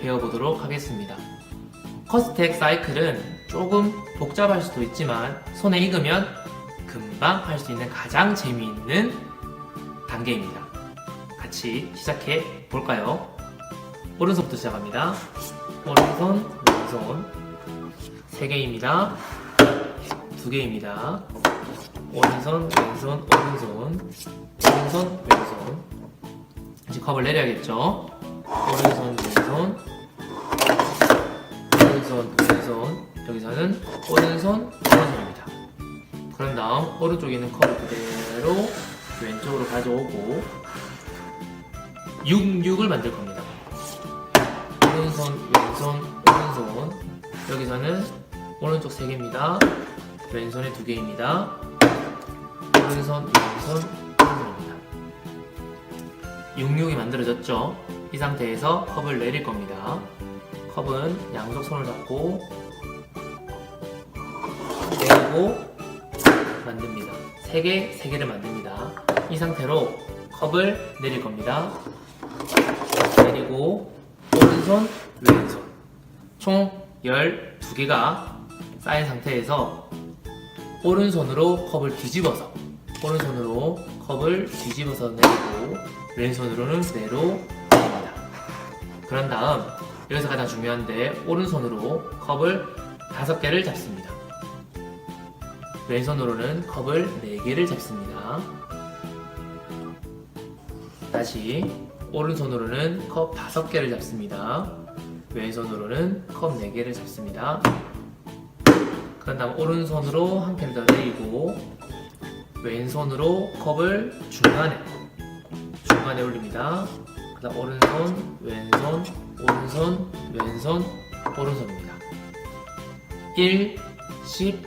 배워보도록 하겠습니다. 커스텍 사이클은 조금 복잡할 수도 있지만 손에 익으면 금방 할 수 있는 가장 재미있는 단계입니다. 같이 시작해 볼까요? 오른손부터 시작합니다. 오른손, 왼손. 세 개입니다. 두 개입니다. 오른손, 왼손, 오른손. 오른손, 왼손. 이제 컵을 내려야겠죠? 오른손, 왼손. 오른손, 왼손. 여기서는 오른손, 오른손입니다. 그런 다음 오른쪽에 있는 컵을 그대로 왼쪽으로 가져오고 6, 6을 만들 겁니다. 오른손, 왼손, 오른손. 여기서는 오른쪽 3개입니다. 왼손에 2개입니다. 오른손, 왼손. 6, 6이 만들어졌죠? 이 상태에서 컵을 내릴 겁니다. 컵은 양쪽 손을 잡고 내리고 만듭니다. 3개, 3개를 만듭니다. 이 상태로 컵을 내릴 겁니다. 내리고 오른손, 왼손 총 12개가 쌓인 상태에서 오른손으로 컵을 뒤집어서 오른손으로 컵을 뒤집어서 내리고 왼손으로는 그대로 내립니다. 그런 다음 여기서 가장 중요한데 오른손으로 컵을 5개를 잡습니다. 왼손으로는 컵을 4개를 잡습니다. 다시 오른손으로는 컵 5개를 잡습니다. 왼손으로는 컵 4개를 잡습니다. 그 다음 오른손으로 한 캔 더 내리고 왼손으로 컵을 중간에 중간에 올립니다. 그 다음 오른손, 왼손, 오른손, 왼손, 오른손입니다. 1, 10,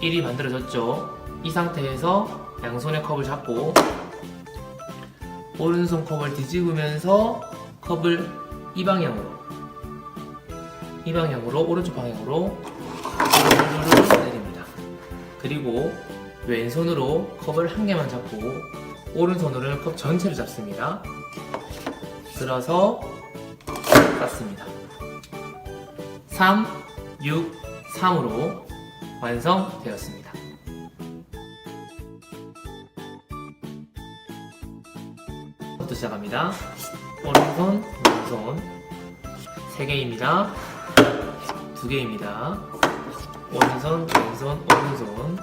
1이 만들어졌죠. 이 상태에서 양손의 컵을 잡고 오른손 컵을 뒤집으면서 컵을 이 방향으로 이 방향으로 오른쪽 방향으로 내립니다. 그리고 왼손으로 컵을 한 개만 잡고 오른손으로는 컵 전체를 잡습니다. 들어서 땄습니다. 3, 6, 3으로 완성되었습니다. 부터 시작합니다. 오른손, 왼손 세 개입니다. 두 개입니다. 오른손, 왼손, 오른손,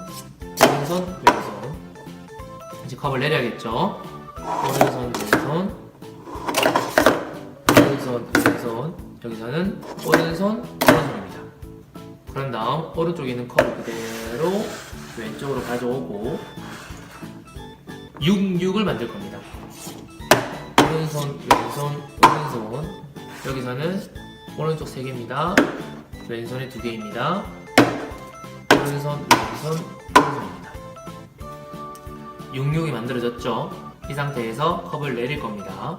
오른손, 왼손. 이제 컵을 내려야겠죠? 오른손, 왼손, 오른손, 왼손. 여기서는 오른손, 오른손입니다. 그런 다음 오른쪽에 있는 컵을 그대로 왼쪽으로 가져오고 6, 6을 만들 겁니다. 오른손, 왼손, 오른손. 여기서는 오른쪽 3개입니다. 왼손에 2개입니다. 오른손, 왼손, 오른손입니다. 6, 6이 만들어졌죠? 이 상태에서 컵을 내릴 겁니다.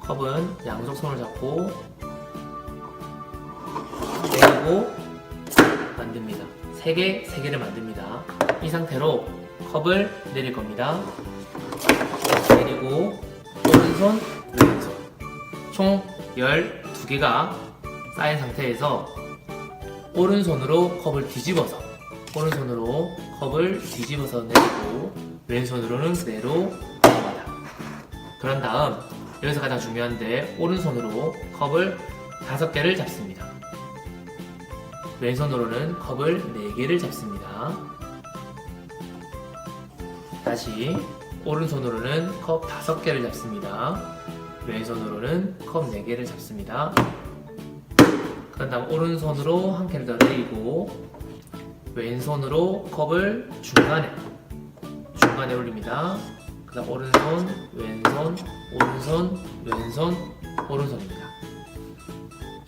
컵은 양쪽 손을 잡고 내리고 만듭니다. 3개, 3개를 만듭니다. 이 상태로 컵을 내릴 겁니다. 내리고 오른손, 왼손 총 12개가 쌓인 상태에서 오른손으로 컵을 뒤집어서 오른손으로 컵을 뒤집어서 내리고 왼손으로는 그대로 내립니다. 그런 다음 여기서 가장 중요한데 오른손으로 컵을 5개를 잡습니다. 왼손으로는 컵을 4개를 잡습니다. 다시 오른손으로는 컵 5개를 잡습니다. 왼손으로는 컵 4개를 잡습니다. 그 다음 오른손으로 한캔더 내리고 왼손으로 컵을 중간에 중간에 올립니다. 그 다음 오른손, 왼손, 오른손, 왼손, 오른손입니다.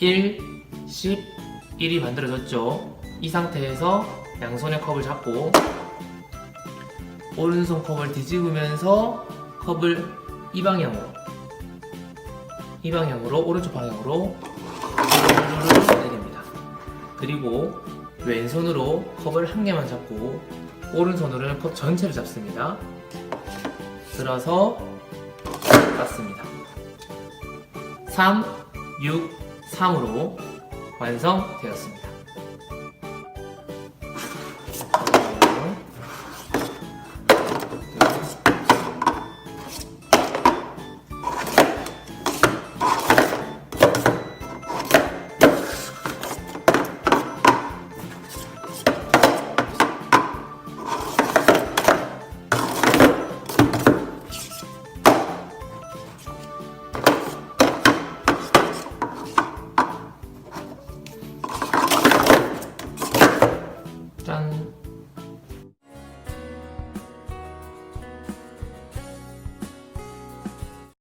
1, 10, 1이 만들어졌죠. 이 상태에서 양손의 컵을 잡고 오른손 컵을 뒤집으면서 컵을 이 방향으로 이 방향으로 오른쪽 방향으로 내립니다. 그리고 왼손으로 컵을 한 개만 잡고 오른손으로는 컵 전체를 잡습니다. 들어서 땄습니다. 3, 6, 3으로 완성되었습니다.